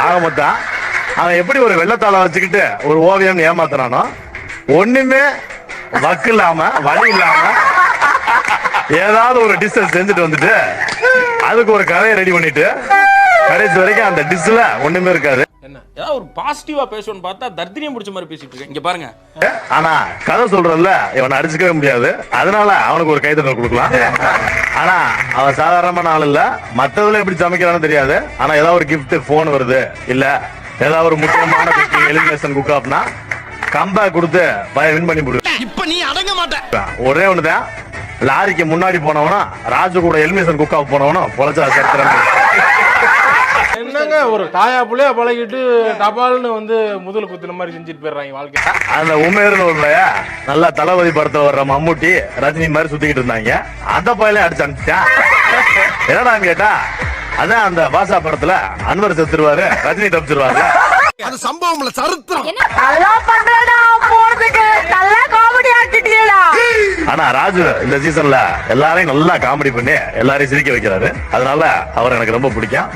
ஆக மொத்தம் அவன் எப்படி ஒரு வெள்ளத்தாளை வச்சுக்கிட்டு ஒரு ஓவியம் ஏமாத்துறானோ ஒண்ணுமே வக்கு இல்லாம வழி இல்லாம ஏதாவது ஒரு டிஸ்டன்ஸ் செஞ்சுட்டு வந்துட்டு அதுக்கு ஒரு கதையை ரெடி பண்ணிட்டு கடைசி வரைக்கும் அந்த டிஷ்ல ஒண்ணுமே இருக்காது. என்ன? ஏதாவது ஒரு பாசிட்டிவா பேசணும்னு பார்த்தா தர்தினியம் பிடிச்ச மாதிரி பேசிட்டு இருக்கேன். இங்க பாருங்க. ஆனா கதை சொல்றதுல இவனை அடிச்சுக்கவே முடியாது. அதனால அவனுக்கு ஒரு கைத்தட்டல் கொடுக்கலாம். ஆனா அவன் சாதாரணமான ஆள் இல்ல. மத்ததுல எப்படி சமைக்கிறான்னு தெரியாது. ஆனா ஏதாவது ஒரு gift போன் வருது. இல்ல ஏதாவது ஒரு முக்கியமான குக்கிங் எலிமினேஷன் குக் ஆப்னா கம்பேக் கொடுத்து பய வின் பண்ணி போடு இப்ப நீ அடங்க மாட்ட. ஒரே ஒண்ணுதான். லாரிக்கு முன்னாடி போனவனா ராஜு கூட எலிமினேஷன் குக் ஆஃப் போனவனும் பொழைச்சா சரித்திரம் என்னங்க ஒரு தாயா புள்ளையா பழகிட்டு டபால்னு வந்து முதல் குத்துன மாதிரி செஞ்சுட்டு போயிடுறாங்க வாழ்க்கை அந்த உமேர்னு ஒரு பையன் நல்லா தளபதி படத்துல வர்ற மம்முட்டி ரஜினி மாதிரி சுத்திக்கிட்டு இருந்தாங்க. அந்த பையலே அடிச்சு அனுப்பிச்சான் என்னடான்னு கேட்டா? அதான் அந்த பாஷா படத்துல அன்வர் செத்துருவாரு ரஜினி தப்பிச்சிருவாரு. அது சம்பவம்ல சரித்திரம். ஆனா ராஜு இந்த சீசன்ல எல்லாரையும் நல்லா காமெடி பண்ணி எல்லாரையும் சிரிக்க வைக்கிறாரு. அதனால அவர் எனக்கு ரொம்ப பிடிக்கும்.